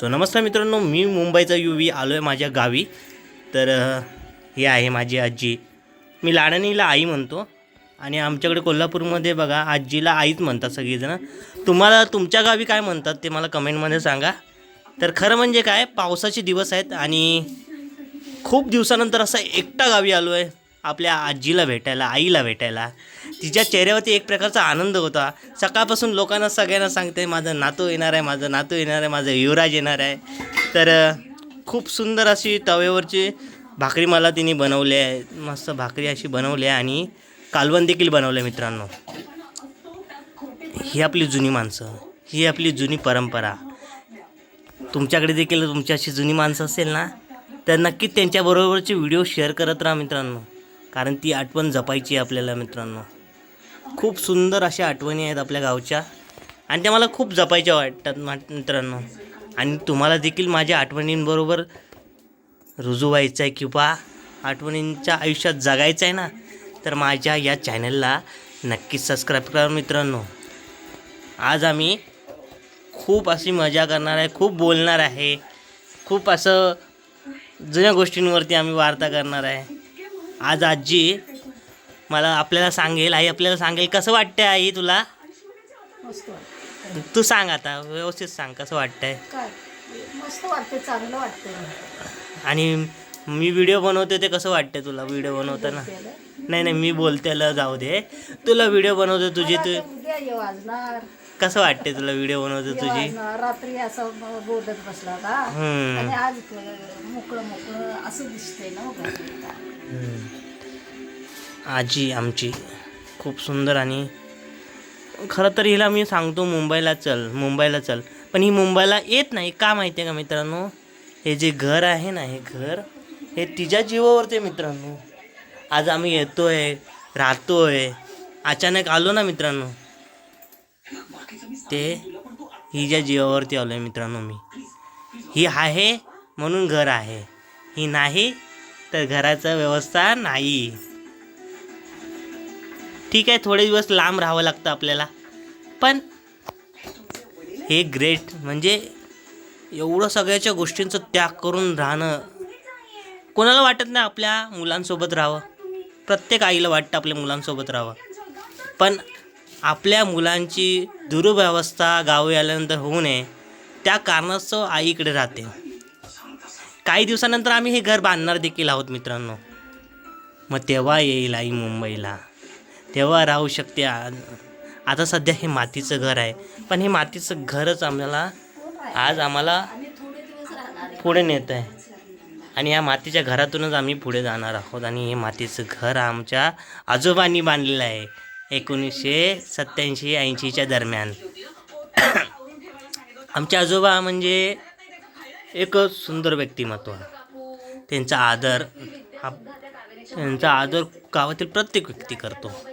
So नमस्कार मित्रांनो मी मुंबईचा यू व्ही आलो आहे माझ्या गावी. तर हे आहे माझी आजी. मी लाडणीला आई म्हणतो. आणि आमच्याकडे कोल्हापूरमध्ये बघा आजीला आईच म्हणतात सगळीजणं. तुम्हाला तुमच्या गावी काय म्हणतात ते मला कमेंटमध्ये सांगा. तर खरं म्हणजे काय पावसाचे दिवस आहेत आणि खूप दिवसानंतर असा एकटा गावी आलो आहे आपल्या आजीला भेटायला आईला भेटायला. तिच्या चेहऱ्यावरती एक प्रकारचा आनंद होता. सकाळपासून लोकांना सगळ्यांना सांगते माझं नातू येणार आहे माझं नातू येणार आहे माझं युवराज येणार आहे. तर खूप सुंदर अशी तव्यावरची भाकरी मला तिने बनवली आहे. मस्त भाकरी अशी बनवली आहे आणि कालवण देखील बनवलं आहे मित्रांनो. ही आपली जुनी माणसं ही आपली जुनी परंपरा. तुमच्याकडे देखील तुमची अशी जुनी माणसं असेल ना तर नक्कीच त्यांच्याबरोबरचे व्हिडिओ शेअर करत राहा मित्रांनो. कारण ती आठवण जपायची आहे आपल्याला मित्रांनो. खूप सुंदर अशा आठवणी आहेत आपल्या गावच्या. आणि त्या मला खूप जपायच्या वाटतात मित्रांनो. आणि तुम्हाला देखील माझ्या आठवणींबरोबर रुजू व्हायचं आहे किंवा आठवणींच्या आयुष्यात जगायचं आहे ना तर माझ्या या चॅनलला नक्कीच सबस्क्राईब करा मित्रांनो. आज आम्ही खूप अशी मजा करणार आहे खूप बोलणार आहे. खूप असं जुन्या गोष्टींवरती आम्ही वार्ता करणार आहे. आज आजी मला आपल्याला सांगेल आई आपल्याला सांगेल. कसं वाटतंय आई तुला? मस्त वाटतं तू सांग आता व्यवस्थित सांग कसं वाटतंय. काय? मस्त वाटते चांगलं वाटतं आणि मी व्हिडिओ बनवते ते कसं वाटतंय तुला? व्हिडिओ बनवताना? नाही नाही मी बोलतेला जाऊ दे. तुला व्हिडिओ बनवते तुझी तू उद्या ये वाजणार. कसं वाटते तुला व्हिडिओ बनवते ये तुझी? वाजणार. रात्री असं बोलत बसला का हम्म. आणि आज क- मोकळं मोकळं असं दिसतंय ना बघा. आजी आमची. खूप सुंदर आणि खरं तर हिला मी सांगतो मुंबईला चल मुंबईला चल. पण ही मुंबईला येत नाही का माहिती आहे का मित्रांनो? हे जे घर आहे ना हे घर हे तिच्या जीवावरती आहे मित्रांनो. आज आम्ही येतो आहे राहतो आहे अचानक आलो ना मित्रांनो. ते हिच्या जीवावरती आलो आहे मित्रांनो मी. ही आहे म्हणून घर आहे. ही नाही तर घराचं व्यवस्था नाही. ठीक आहे थोडे दिवस लांब राहावं लागतं आपल्याला. पण हे ग्रेट म्हणजे एवढं सगळ्याच्या गोष्टींचं त्याग करून राहणं. कोणाला वाटत नाही आपल्या मुलांसोबत राहावं. प्रत्येक आईला वाटतं आपल्या मुलांसोबत राहावं. पण आपल्या मुलांची दुर्व्यवस्था गावी आल्यानंतर होऊ नये. त्या कारणास्तव आईकडे राहते. काही दिवसानंतर आम्ही हे घर बांधणार देखील आहोत मित्रांनो. मग तेव्हा येईल आई मुंबईला. तेव्हा राहू शकते. आ- आता सध्या हे मातीचं घर आहे. पण हे मातीचं घरच आम्हाला आज आम्हाला पुढे नेत आहे. आणि या मातीच्या घरातूनच आम्ही पुढे जाणार आहोत. आणि हे मातीचं घर आमच्या आजोबांनी बांधलेलं आहे. एकोणीसशे सत्याऐंशी ऐंशीच्या दरम्यान. आमचे आजोबा म्हणजे एक सुंदर व्यक्तिमत्व त्यांचा आदर हा त्यांचा आदर गावातील प्रत्येक व्यक्ती करतो.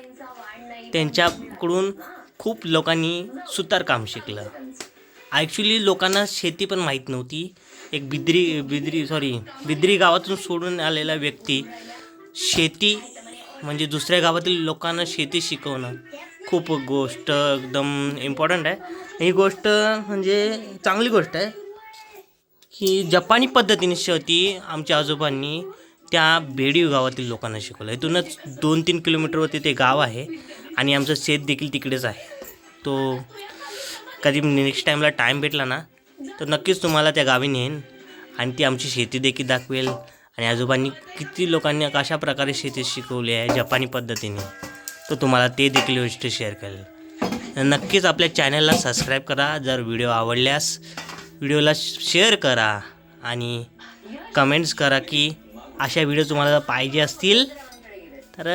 त्यांच्याकडून खूप लोकांनी सुतारकाम शिकलं. ॲक्च्युली लोकांना शेती पण माहीत नव्हती. एक बिद्री बिद्री सॉरी बिद्री गावातून सोडून आलेला व्यक्ती शेती म्हणजे दुसऱ्या गावातील लोकांना शेती शिकवणं खूप गोष्ट एकदम इम्पॉर्टंट आहे. ही गोष्ट म्हणजे चांगली गोष्ट आहे की जपानी पद्धतीने शेती आमच्या आजोबांनी त्या बेडीव गावातील लोकांना शिकवलं. इथूनच दोन तीन किलोमीटरवरती ते गाव आहे. आणि आमचं शेत देखील तिकडेच आहे. तो कधी नेक्स्ट टाईमला टाईम भेटला ना तर नक्कीच तुम्हाला त्या गावी नेईन आणि ती आमची शेती देखील दाखवेल आणि आजोबांनी किती लोकांनी कशा प्रकारे शेती शिकवली आहे जपानी पद्धतीने तर तुम्हाला ते देखील गोष्ट शेअर करेल. नक्कीच आपल्या चॅनलला सबस्क्राईब करा जर व्हिडिओ आवडल्यास व्हिडिओला शेअर करा आणि कमेंट्स करा की अशा व्हिडिओ तुम्हाला पाहिजे असतील तर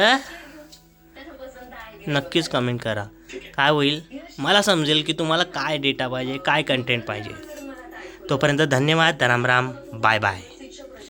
नक्कीच कमेंट करा. काय होईल? मला समजेल की तुम्हाला काय डेटा पाहिजे काय कंटेंट पाहिजे. तोपर्यंत धन्यवाद. राम राम. Bye bye